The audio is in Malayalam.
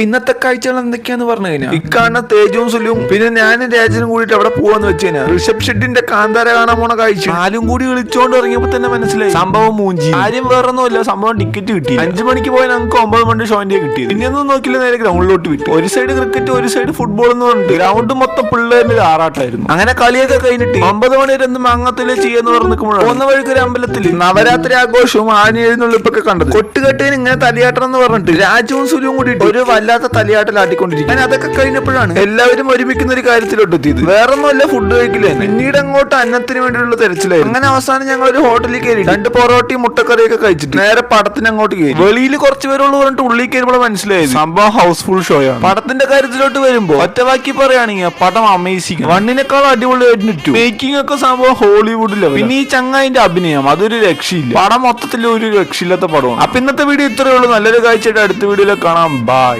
അപ്പൊ ഇന്നത്തെ കാഴ്ചകൾ എന്തൊക്കെയാന്ന് പറഞ്ഞു കഴിഞ്ഞാൽ ഇക്കാണ തേജവും സുലും പിന്നെ ഞാനും രാജനും കൂടിയിട്ട് അവിടെ പോവാന്ന് വെച്ച് കഴിഞ്ഞാൽ ഋഷഭ് ഷെഡിന്റെ കാന്താര കാണാൻ പോണ കാഴ്ച. ആരും കൂടി വിളിച്ചോണ്ട് ഇറങ്ങിയപ്പോ തന്നെ മനസ്സിലായി. സംഭവം മൂഞ്ചി. ആരും വേറൊന്നുമില്ല സംഭവം ടിക്കറ്റ് കിട്ടി. അഞ്ചു മണിക്ക് പോയാൽ നമുക്ക് ഒമ്പത് മണി ഷോന്റെ കിട്ടി പിന്നെ ഒന്നും നോക്കില്ല നേരെ ഗ്രൗണ്ടിലോട്ട് വിട്ടു. ഒരു സൈഡ് ക്രിക്കറ്റ് ഒരു സൈഡ് ഫുട്ബോൾ എന്ന് പറഞ്ഞിട്ട് ഗ്രൗണ്ട് മൊത്തം പിള്ളേരിൽ ആറാട്ടായിരുന്നു. അങ്ങനെ കളിയൊക്കെ കഴിഞ്ഞിട്ട് ഒമ്പത് മണി വരെ ഒന്നും മാങ്ങത്തിൽ ചെയ്യാന്ന് പറഞ്ഞു നിൽക്കുമ്പോഴാണ് പോകുന്ന വഴിക്ക് ഒരു അമ്പലത്തിൽ നവരാത്രി ആഘോഷവും ആന എഴുന്നള്ളിപ്പൊക്കെ കണ്ടത്. കൊട്ടുകെട്ടിന് ഇങ്ങനെ തലയാട്ടണം എന്ന് പറഞ്ഞിട്ട് രാജവും സുലും കൂടി ഒരു വല്ലാത്ത തലയാട്ടലാട്ടിക്കൊണ്ടിരിക്കും ഞാൻ അതൊക്കെ കഴിഞ്ഞപ്പോഴാണ് എല്ലാവരും ഒരുമിക്കുന്ന ഒരു കാര്യത്തിലോട്ട് എത്തിയത്. വേറെ ഒന്നുമല്ല ഫുഡ് കഴിക്കില്ല? പിന്നീട് അങ്ങോട്ട് അന്നത്തിന് വേണ്ടിയുള്ള തെരച്ചിലായി അങ്ങനെ അവസാനം ഞങ്ങൾ ഒരു ഹോട്ടലിൽ കയറി. രണ്ട് പൊറോട്ടയും മുട്ടക്കറിയൊക്കെ കഴിച്ചിട്ട് നേരെ പടത്തിന് അങ്ങോട്ട് കയറി. വെളിയിൽ കുറച്ച് പേരുള്ളൂ പറഞ്ഞിട്ട് ഉള്ളിൽ കയറുമ്പോൾ മനസ്സിലായത്. സംഭവം ഹൗസ്ഫുൾ ഷോ ആണ്. പടത്തിന്റെ കാര്യത്തിലോട്ട് വരുമ്പോ ഒറ്റവാക്കി പറയുകയാണെങ്കിൽ പടം അമേസിംഗ് വണ്ണിനേക്കാൾ അടിപൊളിയായിട്ട് മേക്കിംഗ് ഒക്കെ സംഭവം ഹോളിവുഡിലെ പിന്നെ ഈ ചങ്ങായിന്റെ അഭിനയം അതൊരു രക്ഷയില്ല. പടം മൊത്തത്തിൽ ഒരു രക്ഷയില്ലാത്ത പടമാണ്. അപ്പൊ ഇന്നത്തെ വീഡിയോ ഇത്രയേ ഉള്ളൂ. നല്ലൊരു കാഴ്ചയായിട്ട് അടുത്ത വീഡിയോയിൽ കാണാം. ബൈ